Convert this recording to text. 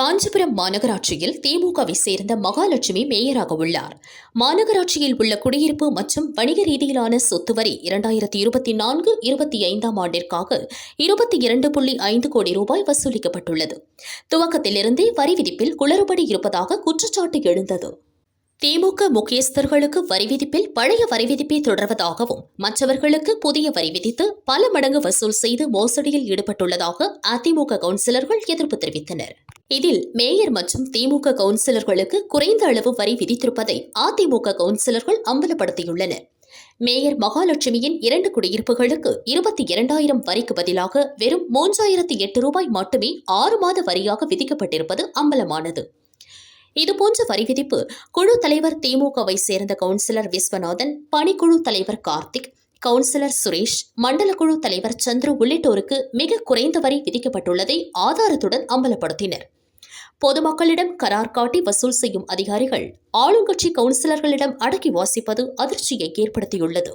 காஞ்சிபுரம் மாநகராட்சியில் திமுகவை சேர்ந்த மகாலட்சுமி மேயராக உள்ளார். மாநகராட்சியில் உள்ள குடியிருப்பு மற்றும் வணிக ரீதியிலான சொத்து வரி இரண்டாயிரத்தி இருபத்தி நான்கு இருபத்தி ஐந்தாம் ஆண்டிற்காக இருபத்தி இரண்டு புள்ளி ஐந்து கோடி ரூபாய் வசூலிக்கப்பட்டுள்ளது. துவக்கத்திலிருந்தே வரி விதிப்பில் குளறுபடி இருப்பதாக குற்றச்சாட்டு எழுந்தது. திமுக முக்கியஸ்தர்களுக்கு வரி விதிப்பில் பழைய வரி விதிப்பை தொடர்வதாகவும் மற்றவர்களுக்கு புதிய வரி விதித்து பல மடங்கு வசூல் செய்து மோசடியில் ஈடுபட்டுள்ளதாக அதிமுக கவுன்சிலர்கள் எதிர்ப்பு தெரிவித்தனர். இதில் மேயர் மற்றும் திமுக கவுன்சிலர்களுக்கு குறைந்த அளவு வரி விதித்திருப்பதை அதிமுக கவுன்சிலர்கள் அம்பலப்படுத்தியுள்ளனர் மேயர் மகாலட்சுமியின் இரண்டு குடியிருப்புகளுக்கு இருபத்தி இரண்டாயிரம் வரிக்கு பதிலாக வெறும் மூன்றாயிரத்தி எட்டு ரூபாய் மட்டுமே ஆறு மாத வரியாக விதிக்கப்பட்டிருப்பது அம்பலமானது. இதுபோன்ற வரி விதிப்பு குழு தலைவர் திமுகவை சேர்ந்த கவுன்சிலர் விஸ்வநாதன் பணிக்குழு தலைவர் கார்த்திக் கவுன்சிலர் சுரேஷ் மண்டல குழு தலைவர் சந்துரு உள்ளிட்டோருக்கு மிக குறைந்த வரி விதிக்கப்பட்டுள்ளதை ஆதாரத்துடன் அம்பலப்படுத்தினர். பொதுமக்களிடம் கரார் காட்டி வசூல் செய்யும் அதிகாரிகள் ஆளுங்கட்சி கவுன்சிலர்களிடம் அடக்கி வாசிப்பது அதிர்ச்சியை ஏற்படுத்தியுள்ளது.